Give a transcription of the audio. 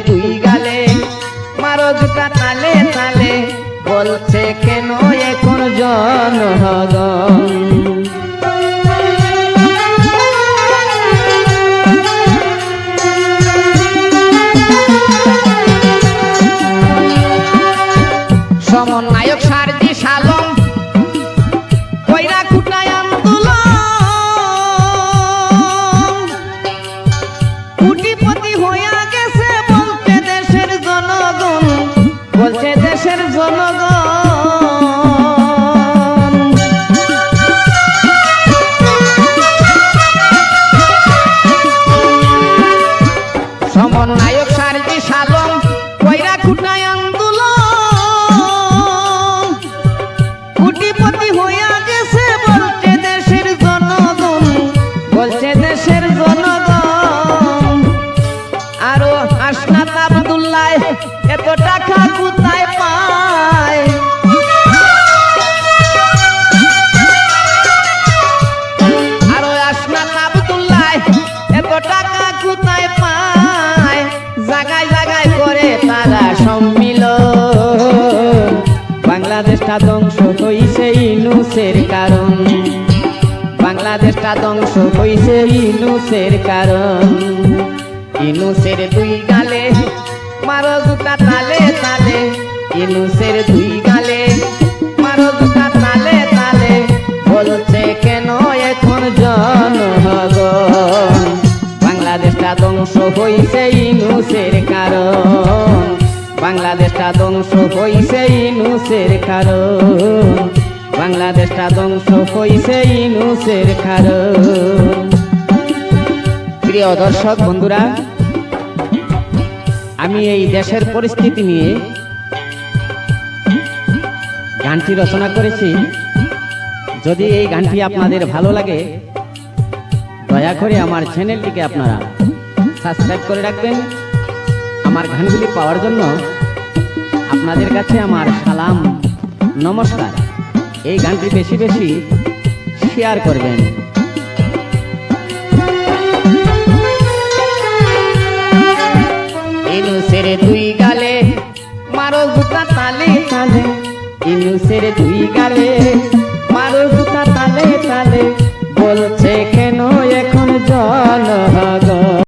দুই গালে মারো জুতা তালে তালে বলছে কেন এখন জনগণ সমন্বয়ক সমন্বয়ক সারজি সালম কইরা কুটায় আন্দোলন। কোটিপতি হইয়া গেছে, বলছে দেশের জনগণ, বলছে দেশের জনগণ। আরও হাসনাত আব্দুল্লাহ এত বাংলাদেশটা ধ্বংস হইছে ইনুসের কারণ। বাংলাদেশটা ধ্বংস হইছে ইনুসের কারণ। ইনুসের দুই গালে মারো জুতা তালে তালে। ইনুসের দুই গালে মারো জুতা তালে তালে। বলছে কেন এখন জনগণ? বাংলাদেশটা ধ্বংস হইছে ইনুসের কারণ। বাংলাদেশটা ধ্বংস হইছে ইনুসের কারণ। বাংলাদেশটা ধ্বংস হইছে ইনুসের কারণ। প্রিয় দর্শক বন্ধুরা, আমি এই দেশের পরিস্থিতি নিয়ে গানটি রচনা করেছি। যদি এই গানটি আপনাদের ভালো লাগে, দয়া করে আমার চ্যানেলটিকে আপনারা সাবস্ক্রাইব করে রাখবেন। আমার গানগুলি পাওয়ার জন্য আপনাদের কাছে আমার সালাম। নমস্কার। এই গানটি বেশি বেশি শেয়ার করবেন। ইনুসের দুই গালে মারো জুতা তালে তালে। ইনুসের দুই গালে মারো জুতা তালে তালে।